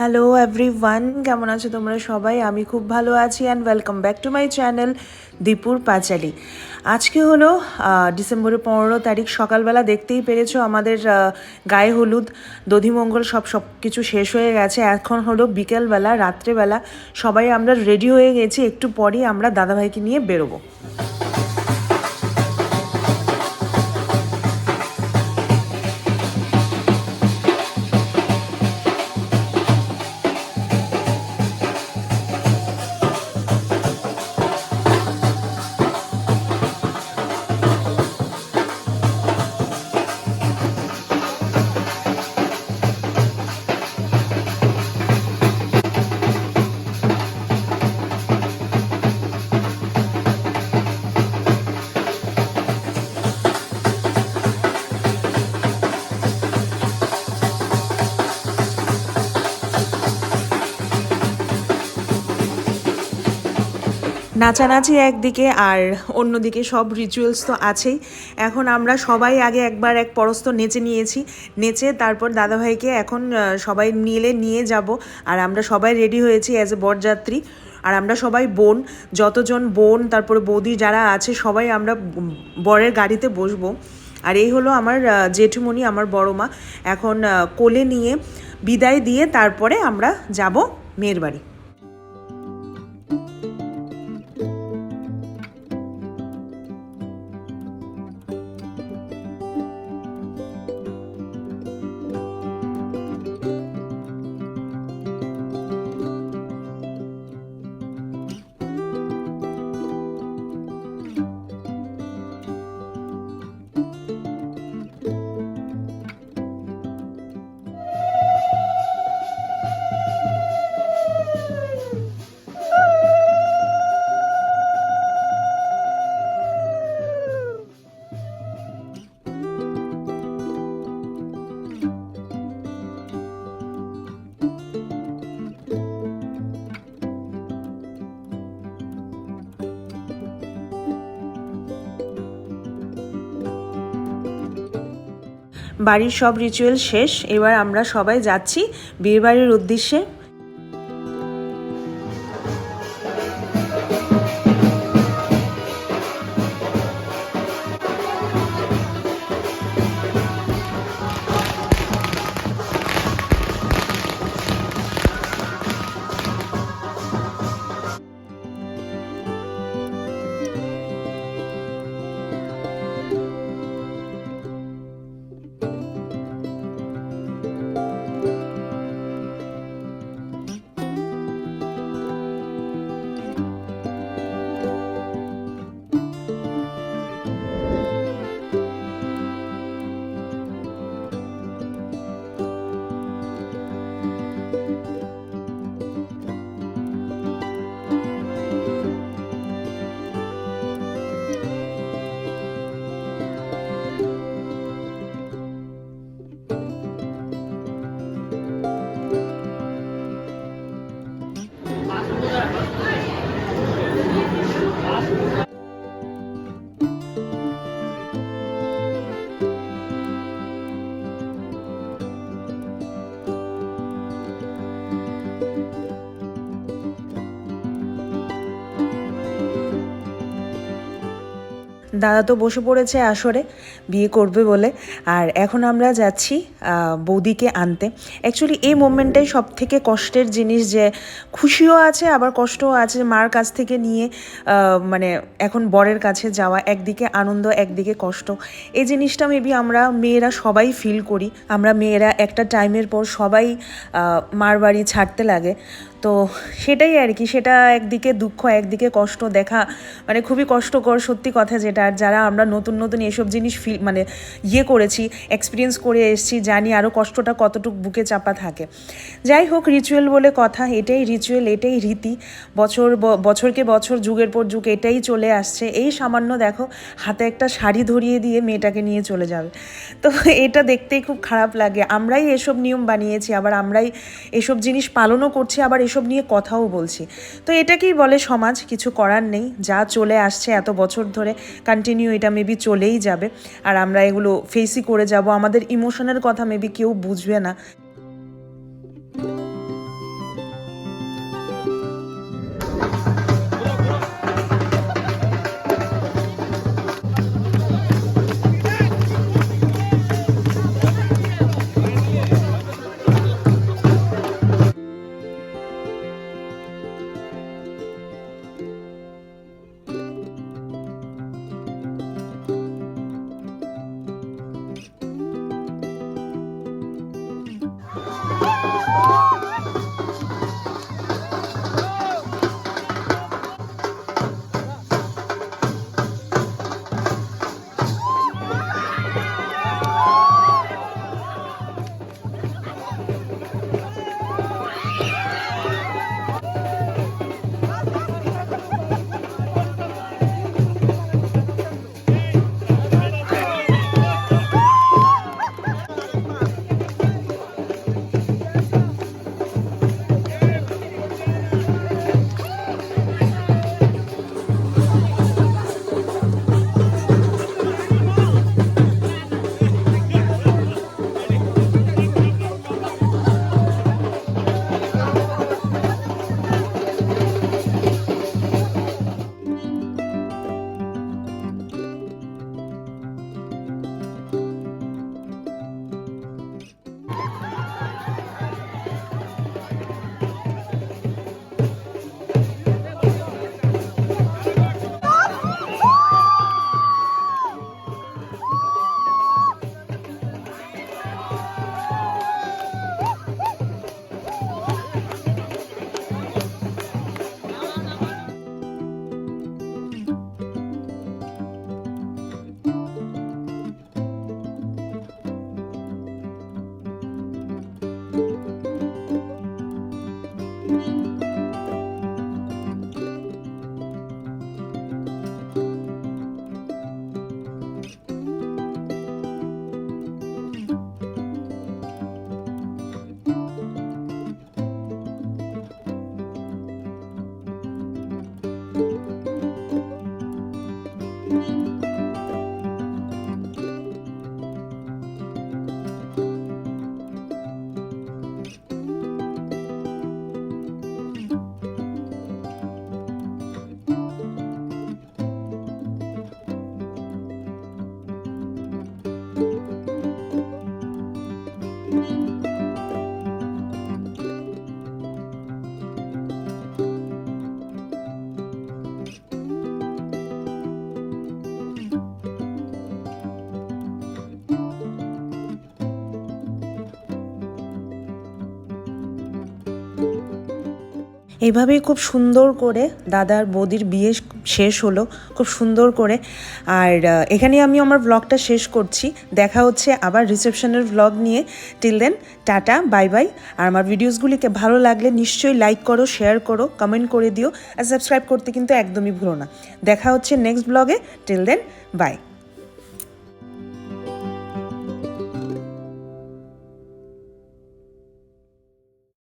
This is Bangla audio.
হ্যালো এভরি ওয়ান কেমন আছো তোমরা সবাই? আমি খুব ভালো আছি and welcome back to my channel Dipur Panchali আজকে হলো ডিসেম্বরের পনেরো তারিখ। সকালবেলা দেখতেই পেরেছ আমাদের গায়ে হলুদ দধিমঙ্গল সব সব কিছু শেষ হয়ে গেছে। এখন হলো বিকেলবেলা, রাত্রেবেলা সবাই আমরা রেডি হয়ে গেছি। একটু পরেই আমরা দাদাভাইকে নিয়ে বেরোবো। নাচানাচি একদিকে আর অন্যদিকে সব রিচুয়ালস তো আছেই। এখন আমরা সবাই আগে একবার এক পরস্ত নেচে নিয়েছি। নেচে তারপর দাদাভাইকে এখন সবাই মিলে নিয়ে যাব। আর আমরা সবাই রেডি হয়েছি অ্যাজ এ বরযাত্রী। আর আমরা সবাই বোন, যতজন বোন, তারপরে বৌদি যারা আছে, সবাই আমরা বরের গাড়িতে বসবো। আর এই হলো আমার জেঠুমণি, আমার বড় মা। এখন কোলে নিয়ে বিদায় দিয়ে তারপরে আমরা যাব মেয়ের বাড়ি। বাড়ির সব রিচুয়াল শেষ এবার আমরা সবাই যাচ্ছি বিয়েবাড়ির উদ্দেশ্যে। দাদা তো বসে পড়েছে আসরে, বিয়ে করবে বলে। আর এখন আমরা যাচ্ছি বৌদিকে আনতে। অ্যাকচুয়ালি এই মোমেন্টটাই সব থেকে কষ্টের জিনিস যে, খুশিও আছে, আবার কষ্টও আছে মার কাছ থেকে নিয়ে মানে এখন বরের কাছে যাওয়া, একদিকে আনন্দ, একদিকে কষ্ট। এই জিনিসটা মেবি আমরা মেয়েরা সবাই ফিল করি। আমরা মেয়েরা একটা টাইমের পর সবাই মার বাড়ি ছাড়তে লাগে। তো সেটাই আর কি, সেটা একদিকে দুঃখ, একদিকে কষ্ট দেখা মানে খুবই কষ্টকর সত্যি কথা যেটা। আর যারা আমরা নতুন নতুন এসব জিনিস ফিল মানে ইয়ে করেছি এক্সপিরিয়েন্স করে এসেছি, জানি আরও কষ্টটা কতটুকু বুকে চাপা থাকে। যাই হোক রিচুয়াল বলে কথা, এটাই রিচুয়াল এটাই রীতি। বছর বছরকে বছর, যুগের পর যুগ এটাই চলে আসছে। এই সামান্য দেখো, হাতে একটা শাড়ি ধরিয়ে দিয়ে মেয়েটাকে নিয়ে চলে যাবে। তো এটা দেখতেই খুব খারাপ লাগে। আমরাই এসব নিয়ম বানিয়েছি, আবার আমরাই এসব জিনিস পালনও করছি, আবার এসব এসব নিয়ে কথাও বলছি। তো এটাকেই বলে সমাজ, কিছু করার নেই। যা চলে আসছে এত বছর ধরে কন্টিনিউ এটা মেবি চলেই যাবে। আর আমরা এগুলো ফেসই করে যাব। আমাদের ইমোশনের কথা মেবি কেউ বুঝবে না। Thank you. এইভাবেই খুব সুন্দর করে দাদার বৌদির বিয়ে শেষ হলো খুব সুন্দর করে। আর আহ, এখানেই আমি আমার ব্লগটা শেষ করছি। দেখা হচ্ছে আবার রিসেপশনের ব্লগ নিয়ে। Till then tata bye bye আর আমার ভিডিওসগুলিকে ভালো লাগলে নিশ্চয়ই লাইক করো শেয়ার করো কমেন্ট করে দিও। আর সাবস্ক্রাইব করতে কিন্তু একদমই ভুলো না। দেখা হচ্ছে নেক্সট ব্লগে টিল দেন বাই